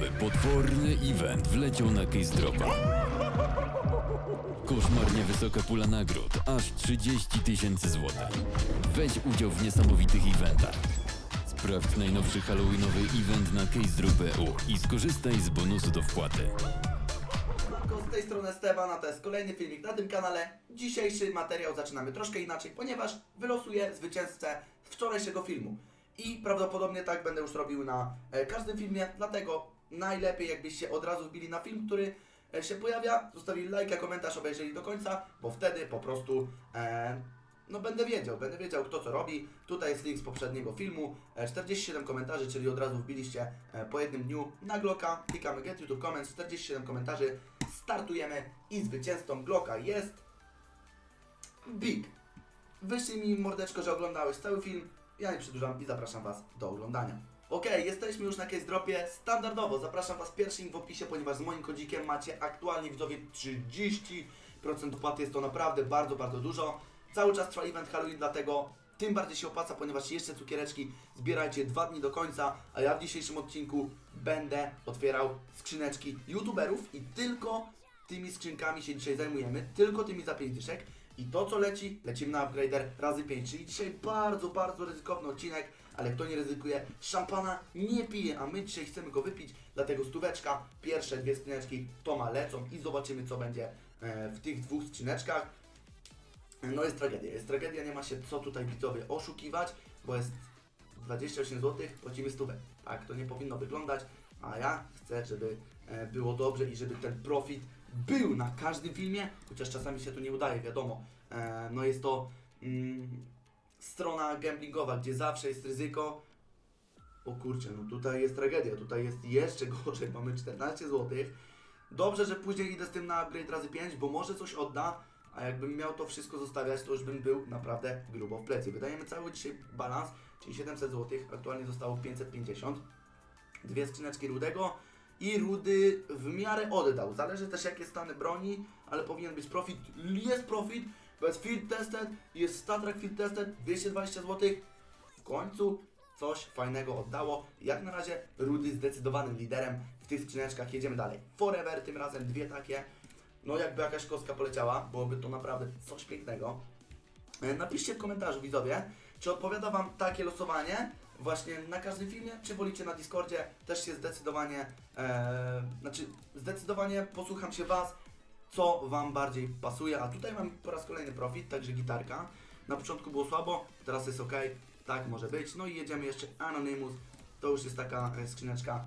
Nowy, potworny event wleciał na Dropa. Koszmarnie wysoka pula nagród, aż 30 tysięcy złotych. Weź udział w niesamowitych eventach. Sprawdź najnowszy halloweenowy event na CaseDrop.eu i skorzystaj z bonusu do wpłaty. Z tej strony Esteban, a to jest kolejny filmik na tym kanale. Dzisiejszy materiał zaczynamy troszkę inaczej, ponieważ wylosuję zwycięzcę wczorajszego filmu. I prawdopodobnie tak będę już robił na e, każdym filmie, dlatego najlepiej jakbyście od razu wbili na film, który e, się pojawia, zostawili lajka, komentarz, obejrzeli do końca, bo wtedy po prostu e, no będę wiedział, będę wiedział kto co robi. Tutaj jest link z poprzedniego filmu, e, 47 komentarzy, czyli od razu wbiliście e, po jednym dniu na Glocka, klikamy Get YouTube Comments, 47 komentarzy, startujemy i zwycięzcą Glocka jest Big. Wyślij mi mordeczko, że oglądałeś cały film, ja nie przedłużam i zapraszam Was do oglądania. Ok, jesteśmy już na Case Dropie. Standardowo zapraszam Was pierwszy w opisie, ponieważ z moim kodzikiem macie aktualnie widzowie 30% opłaty. Jest to naprawdę bardzo, bardzo dużo. Cały czas trwa event Halloween, dlatego tym bardziej się opłaca, ponieważ jeszcze cukiereczki zbierajcie dwa dni do końca, a ja w dzisiejszym odcinku będę otwierał skrzyneczki youtuberów i tylko tymi skrzynkami się dzisiaj zajmujemy, tylko tymi za 5 dyszek. I to co leci, lecimy na upgrader razy 5, czyli dzisiaj bardzo, bardzo ryzykowny odcinek, ale kto nie ryzykuje, szampana nie pije, a my dzisiaj chcemy go wypić, dlatego stóweczka, pierwsze dwie skrzyneczki Toma lecą i zobaczymy co będzie e, w tych dwóch skrzyneczkach. No jest tragedia, jest tragedia, nie ma się co tutaj widzowie oszukiwać, bo jest 28 zł, płacimy stówę. Tak to nie powinno wyglądać, a ja chcę, żeby e, było dobrze i żeby ten profit był na każdym filmie, chociaż czasami się to nie udaje, wiadomo. E, no jest to mm, strona gamblingowa, gdzie zawsze jest ryzyko. O kurczę, no tutaj jest tragedia, tutaj jest jeszcze gorzej, mamy 14 zł. Dobrze, że później idę z tym na upgrade razy 5, bo może coś odda, a jakbym miał to wszystko zostawiać, to już bym był naprawdę grubo w plecy. Wydajemy cały dzisiaj balans, czyli 700 zł, aktualnie zostało 550. Dwie skrzyneczki rudego i rudy w miarę oddał. Zależy też jakie stany broni, ale powinien być profit. Jest profit, jest field tested, jest statrack field tested, 220 zł. W końcu coś fajnego oddało. Jak na razie Rudy zdecydowanym liderem w tych skrzyneczkach. Jedziemy dalej. Forever, tym razem dwie takie. No jakby jakaś kostka poleciała, byłoby to naprawdę coś pięknego. E, Napiszcie w komentarzu widzowie, czy odpowiada Wam takie losowanie właśnie na każdym filmie, czy wolicie na Discordzie, też się zdecydowanie, e, znaczy zdecydowanie posłucham się Was, co Wam bardziej pasuje, a tutaj mam po raz kolejny profit, także gitarka. Na początku było słabo, teraz jest ok, tak może być. No i jedziemy jeszcze Anonymous, to już jest taka e, skrzyneczka,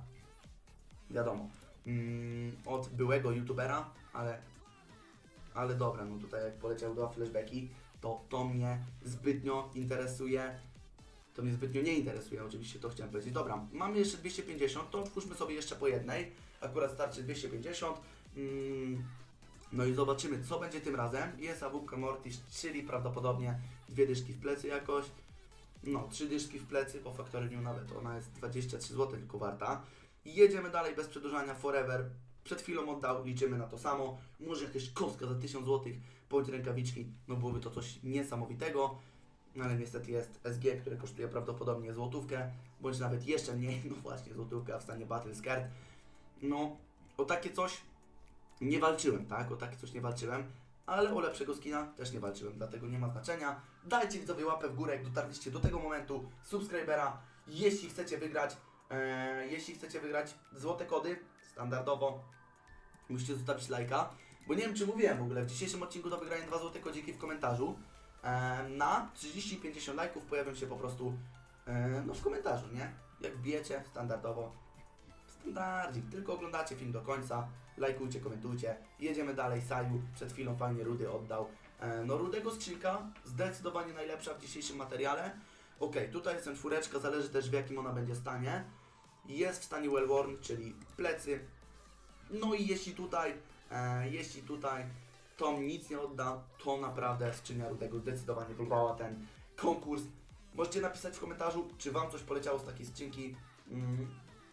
wiadomo, mm, od byłego youtubera, ale ale dobra, no tutaj jak poleciał do flashbacki, to to mnie zbytnio interesuje. To mnie zbytnio nie interesuje, oczywiście to chciałem powiedzieć. Dobra, mamy jeszcze 250, to otwórzmy sobie jeszcze po jednej. Akurat starczy 250. Mm, no i zobaczymy, co będzie tym razem. Jest AWP Mortis, czyli prawdopodobnie dwie dyszki w plecy jakoś. No, trzy dyszki w plecy, po faktorowaniu nawet ona jest 23 zł tylko warta. I jedziemy dalej bez przedłużania Forever. Przed chwilą oddał, liczymy na to samo. Może jakaś kostka za 1000 zł, bądź rękawiczki, no byłoby to coś niesamowitego. No ale niestety jest SG, które kosztuje prawdopodobnie złotówkę, bądź nawet jeszcze mniej, no właśnie złotówka w stanie Battle Scared. No, o takie coś nie walczyłem, tak? O takie coś nie walczyłem, ale o lepszego skina też nie walczyłem, dlatego nie ma znaczenia. Dajcie widzowie łapę w górę, jak dotarliście do tego momentu, subskrybera, jeśli chcecie wygrać, e, jeśli chcecie wygrać złote kody, standardowo, musicie zostawić lajka, bo nie wiem czy mówiłem w ogóle, w dzisiejszym odcinku do wygrania dwa złote kodziki w komentarzu. E, na 30 i 50 lajków pojawią się po prostu e, no w komentarzu, nie? Jak bijecie standardowo, standardzik, tylko oglądacie film do końca, lajkujcie, komentujcie, jedziemy dalej, Saju przed chwilą fajnie Rudy oddał. E, no Rudego skrzynka, zdecydowanie najlepsza w dzisiejszym materiale. Ok, tutaj jest czwóreczka, zależy też w jakim ona będzie stanie. Jest w stanie well worn, czyli plecy. No i jeśli tutaj, e, jeśli tutaj Tom nic nie odda, to naprawdę skrzynia Rudego zdecydowanie wygrała ten konkurs. Możecie napisać w komentarzu, czy Wam coś poleciało z takiej skrzynki. Mm,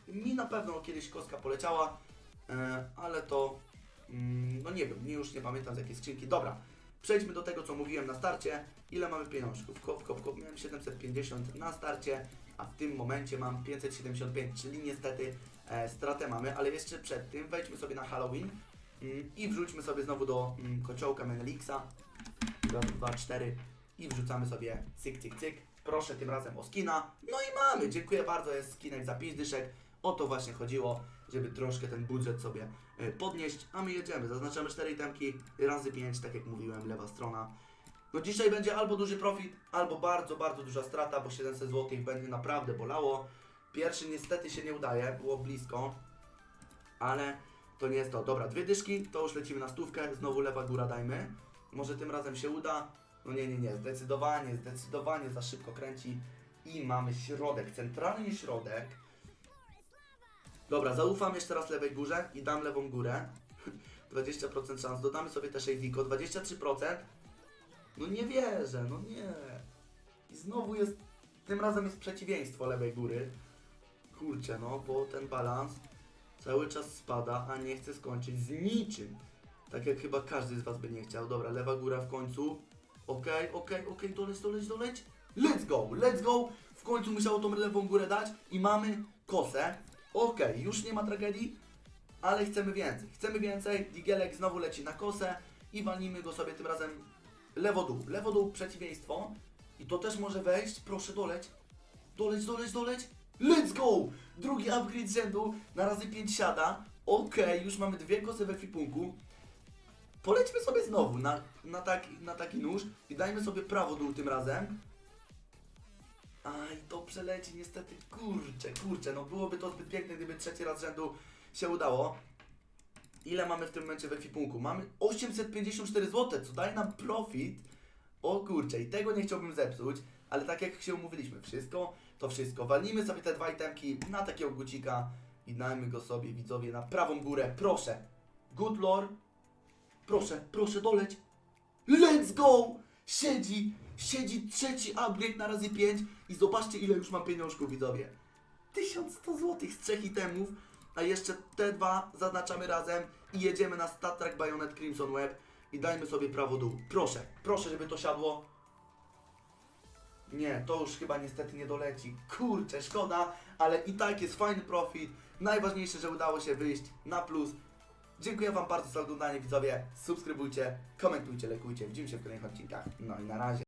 mi na pewno kiedyś koska poleciała, e, ale to, mm, no nie wiem, już nie pamiętam z jakiej skrzynki. Dobra, przejdźmy do tego, co mówiłem na starcie. Ile mamy pieniążków? Kop, kop, kop, miałem 750 na starcie, a w tym momencie mam 575, czyli niestety e, stratę mamy, ale jeszcze przed tym wejdźmy sobie na Halloween i wrzućmy sobie znowu do mm, kociołka Menelixa. Raz, dwa, cztery i wrzucamy sobie cyk, cyk, cyk. Proszę tym razem o skina. No i mamy, dziękuję bardzo, jest skinek za 5 dyszek. O to właśnie chodziło, żeby troszkę ten budżet sobie e, podnieść, a my jedziemy. Zaznaczamy 4 itemki razy 5, tak jak mówiłem, lewa strona. No dzisiaj będzie albo duży profit, albo bardzo, bardzo duża strata, bo 700 zł będzie naprawdę bolało. Pierwszy niestety się nie udaje, było blisko, ale to nie jest to. Dobra, dwie dyszki, to już lecimy na stówkę, znowu lewa góra dajmy. Może tym razem się uda. No nie, nie, nie, zdecydowanie, zdecydowanie za szybko kręci. I mamy środek, centralny środek. Dobra, zaufam jeszcze raz lewej górze i dam lewą górę. 20% szans, dodamy sobie też Ziko, 23%. No nie wierzę, no nie. I znowu jest, tym razem jest przeciwieństwo lewej góry. Kurczę, no, bo ten balans cały czas spada, a nie chce skończyć z niczym. Tak jak chyba każdy z Was by nie chciał. Dobra, lewa góra w końcu. Okej, okej, okej, doleć, doleć, doleć. Let's go, let's go. W końcu musiało tą lewą górę dać i mamy kosę. Okej, już nie ma tragedii, ale chcemy więcej. Chcemy więcej. Digelek znowu leci na kosę i walnimy go sobie tym razem lewo-dół. Lewo-dół przeciwieństwo. I to też może wejść. Proszę doleć. Doleć, doleć, doleć. Let's go! Drugi upgrade z rzędu na razy 5 siada. Okej, już mamy dwie kosy we flipunku. Polećmy sobie znowu na, na, taki, na taki nóż i dajmy sobie prawo dół tym razem. Aj, to przeleci niestety, kurczę, kurczę, no byłoby to zbyt piękne, gdyby trzeci raz z rzędu się udało. Ile mamy w tym momencie we kwipunku? Mamy 854 zł, co daje nam profit. O kurczę, i tego nie chciałbym zepsuć, ale tak jak się umówiliśmy, wszystko to wszystko. Walnijmy sobie te dwa itemki na takiego gucika i dajmy go sobie, widzowie, na prawą górę. Proszę, good lord, proszę, proszę doleć. Let's go! Siedzi, siedzi trzeci upgrade na razy 5 i zobaczcie ile już mam pieniążków widzowie. 1100 zł z trzech itemów, a jeszcze te dwa zaznaczamy razem i jedziemy na Stat Track Bayonet Crimson Web i dajmy sobie prawo dół. Proszę, proszę żeby to siadło. Nie, to już chyba niestety nie doleci. Kurczę, szkoda, ale i tak jest fajny profit. Najważniejsze, że udało się wyjść na plus. Dziękuję Wam bardzo za oglądanie widzowie. Subskrybujcie, komentujcie, lekujcie. Widzimy się w kolejnych odcinkach. No i na razie.